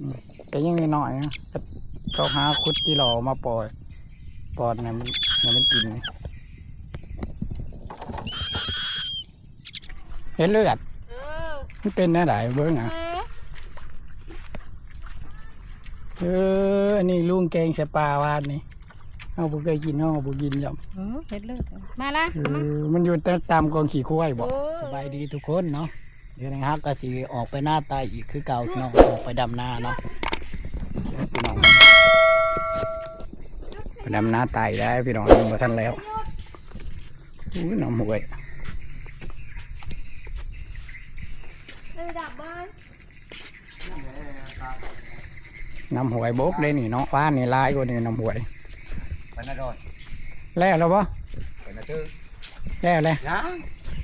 อืมแต่ยังน้อยๆนะเขาหาคุดที่หล่อมาปล่อย ปอดเนี่ยมันเนี่ยมันกินนี่เห็นเลือดเออมันเป็นแน่ไหนเบิ้งอะเอออันนี้ลุงแกงใส่ปลาวาดนี่เอาบุเคยกินเอาบุกินย่อมเออเห็ดเลือดมาละเอมาอมันอยู่แต่ตามกองขี่คุ้ยบ่โอ้สบายดีทุกคนเนาะ เดี๋ยวนะครับก็สิออกไปหน้าตายอีกคือเก่าเนาะออกไปดำนาเนาะพี่น้องไปดำนาตายได้พี่น้องยังบ่ทันแล้วอุ้ยน้ำห่วยเออดับบ้านน้ำห่วยบกได้นี่เนาะฟ้านี่ลายกว่านี่น้ำห่วยไปนะโดนแล้วแล้วบ่ไปนะตื้อแล้วเลยยัง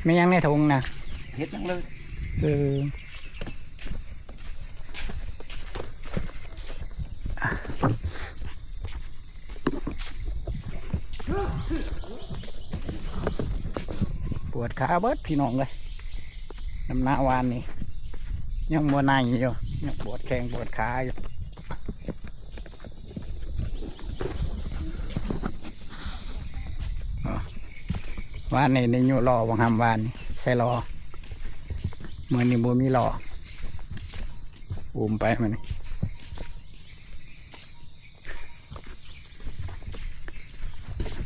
ไม่ยังในถุงนะเฮ็ดยังเลย เออปวดขาเบิดพี่น้องเลยน้ำหน้าวานนี่ยังมัวในอยู่ยังปวดแข้งปวดขาอยู่วานนี่ในอยู่รอวังหำวานนี่ใส่รอ เมื่อนี่บัมีรออุ้มไปมันนี่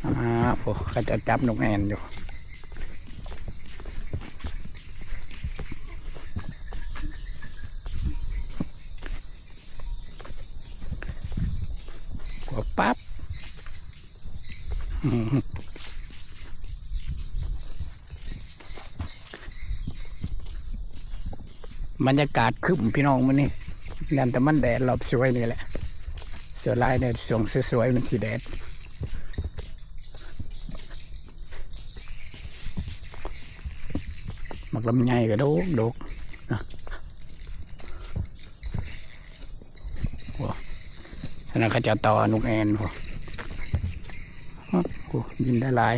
อ่าโฟเขาจะจับนกแอนอยู่กดปั๊บอืม บรรยากาศคึมพี่น้องมันนี่ยันแต่มันแดดรอบสวยนี่แหละเสือลายเนี่ยสวงสวยๆมันสีแดดหมักลำไยก็โดกโดกนะว้าอันนั้นเขาจะต่อนกแอนพอโอ้โหบินได้หลาย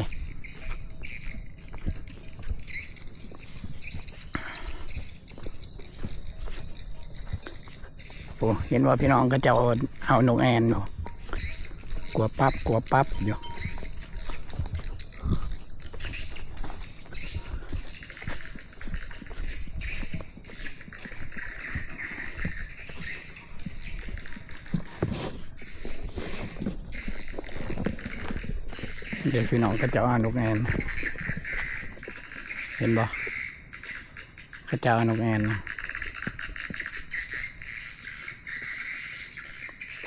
โอ้เห็นว่าพี่น้องก็จะเอาเอานกแอนอยู่กลัวปั๊บกลัวปั๊บอยู่เดี๋ยวพี่น้องก็จะเอานกแอน เห็นบ่เขาจะเอานกแอนนะ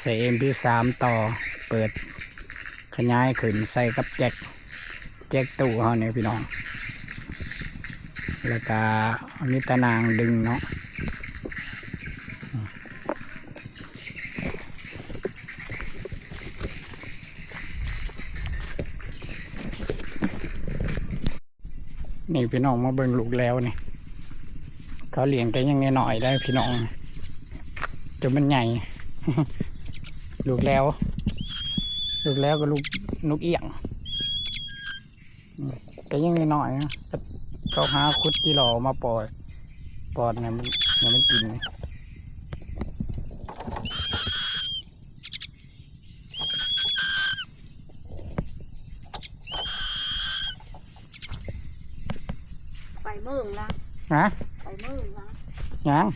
ใส่เอ็มพีสามต่อเปิดขยายขึ้นใส่กับแจ็คแจ็คตู้เขาเนี่ยพี่น้อง แล้วก็มีตะนางดึงเนาะนี่พี่น้องมาเบิ่งลูกแล้วนี่เขาเลี้ยงแต่ยังหน่อยได้พี่น้องจนมันใหญ่ ลูกแล้ว ลูกแล้วก็ลูกนกเอี้ยงอืมแต่ยังหน่อยๆนะเขาหาคุดที่หล่อมาปล่อยปอดเนี่ยมันเนี่ยมันกินนี่ไปเมืองละฮะไปเมืองละยัง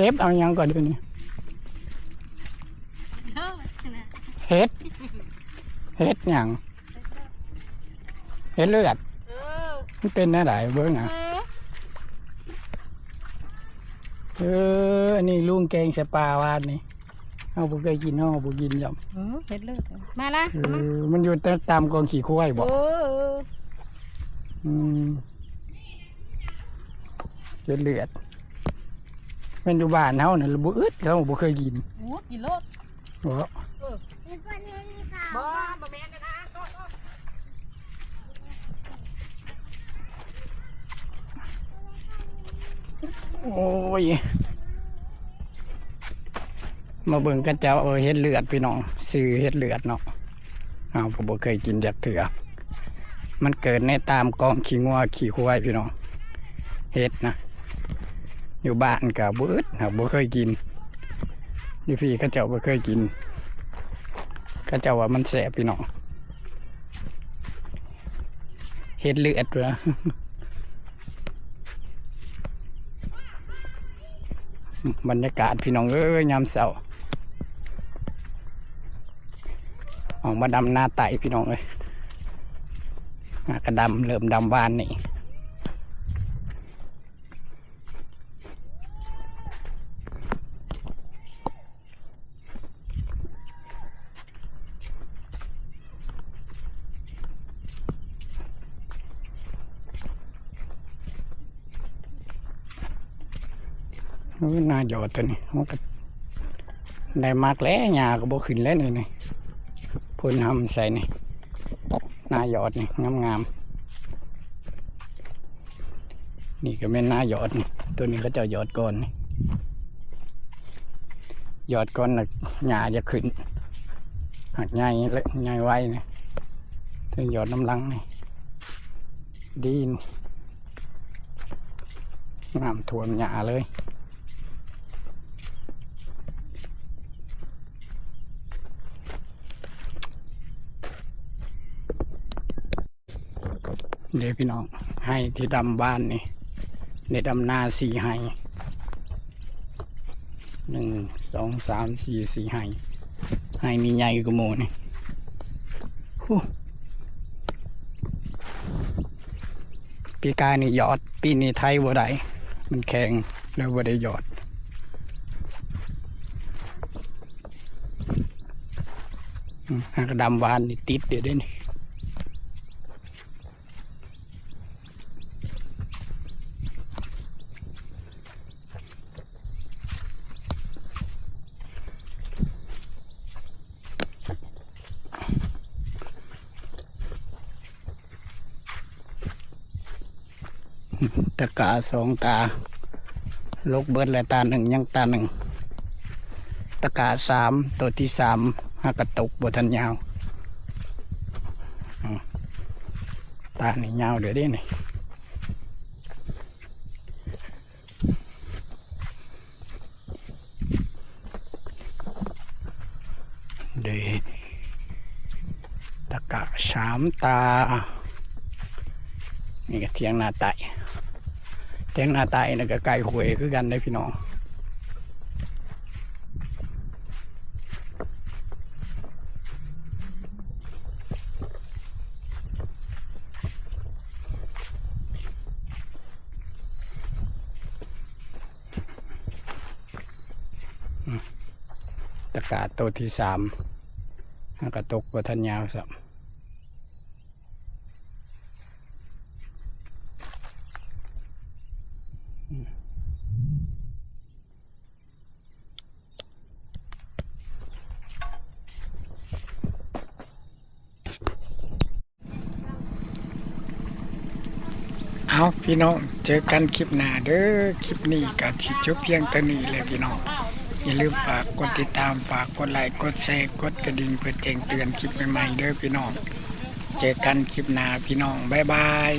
เก็บเอายังก่อนดูนี่เออนะเฮ็ดเฮ็ดหยังเฮ็ดเลือดเออมันเป็นแน่ไหนเบิ้งอะเออเอออันนี้ลุงแกงใส่ปลาวาดนี่เอาบุเคยกินเอาบุกินย่อมเออเห็ดเลือดมาละเอมาอมันอยู่แต่ตามกองขี่คุ้ยบ่โอ้เอออืมเฮ็ดเลือด มเป็นอยู่บ้านเฮาน่ะบ่อึดเขาบ่เคยกินโอ้กินรถบ่บ่บ่แม่นนะก็ก็โอ้ย มาเบิ่งกันเจ้าเอาเฮ็ดเลือดพี่น้องซื้อเฮ็ดเลือดเนาะอ้าวผมบ่เคยกินจักเถื่อมันเกิดในตามกองขี้งัวขี้ควายพี่น้องเฮ็ดนะ อยู่บ้านก็บ่อึดครับบ่เคยกินอยู่พี่เขาเจ้าบ่เคยกินเขาเจ้าว่ามันแสบพี่น้องเฮ็ดเลือดเหรอบรรยากาศพี่น้องเอ้ยยามเสาร์ออกมาดำหน้าไตพี่น้องเอ้ยกระดำเริ่มดำบานนี่ น่าหยอดตัวนี้มันก็ได้มากแล้วหญ้าก็บ่ขึ้นแล้วนี่นี่พ่นทำใส่นี่น้าหยอดนี่งามๆนี่ก็เป็นน้าหยอดนี่ตัวนี้ก็จะหยอดก่อนนี่หยอดก่อนน่ะหญ้าจะขึ้นหักใหญ่เลยใหญ่ไว้นี่ถึงหยอดน้ำลังนี่ดีนงามทวมหญ้าเลย เดี๋ยวพี่น้องให้ที่ดำบ้านนี่ในดำนาสี่ให้หนึ่งสองสามสี่สี่ให้ให้มีใหญ่กว่าโมนี่ปีกายนี่ยอด ปีนี้ไทยบ่ได้มันแข็งแล้วบ่ได้ยอดหากดำวานนี่ติดเดี๋ยวได้นี่ ตะกาสองตา ลกเบิดและตาหนึ่งยังตาหนึ่งตะกาสามตัวที่สามหากระตุกบทันยาวอืมตานี่ยาวเดี๋ยวได้นี่เดยวตะกะสามตา นี่ก็เทียงหน้าไต เทียงหน้าไตนี่ก็ไก่หวยคือกันได้พี่น้องตะกาตัวที่สามแล้วก็ตกบทันยาวสับ เอาพี่น้องเจอกันคลิปหน้าเด้อคลิปนี้กับชิจุเพียงตะนี้เลยพี่น้องอย่าลืมฝากกดติดตามฝากกดไลค์กดแชร์กดกระดิ่งเพื่อแจ้งเตือนคลิปใหม่ๆเด้อพี่น้อง เจอกันคลิปหน้าพี่น้องบ๊ายบาย